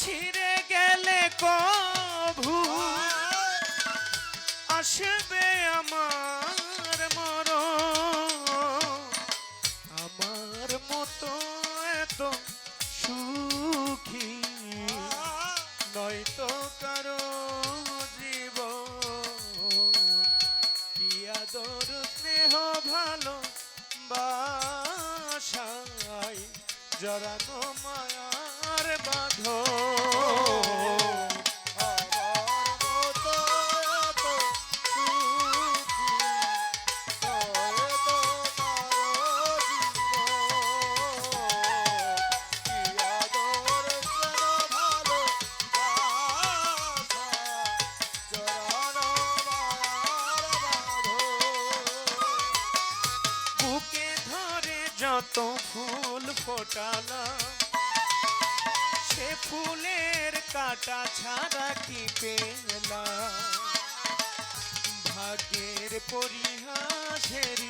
ছিঁড়ে গেলে কভু? আসবে আমার মর আমার মতো এত সুখী নয়তো কারও জীব কি আদর স্নেহ ভালো বাসাই জড়ানো মায়ার যত ফুল ফোটালাম। সে ফুলের কাটা ছাড়া কি পেলাম? ভাগ্যের পরিহাসেরই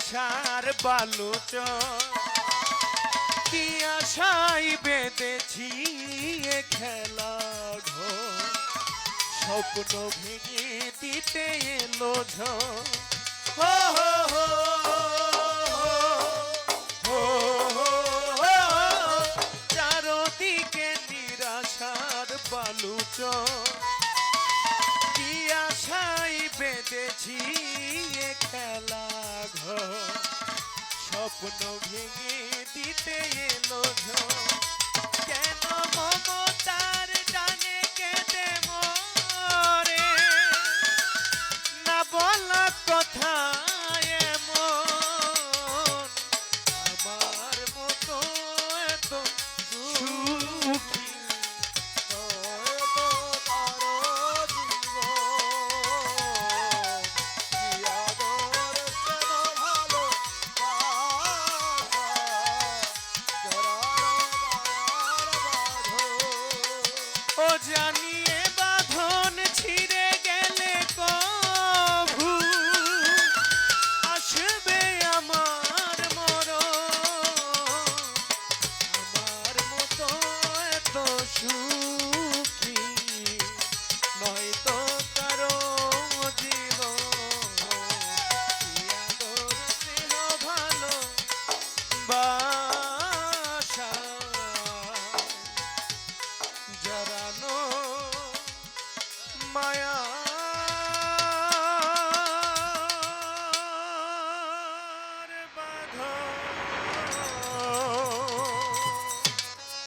নিরাশার বালুচ কি আশাই বেঁধেছি এ খেলা ঘর। স্বপ্ন ভেঙে দিতে এলো ঝড় স্বপ্ন ভেঙে দিতে এলো ঝড়।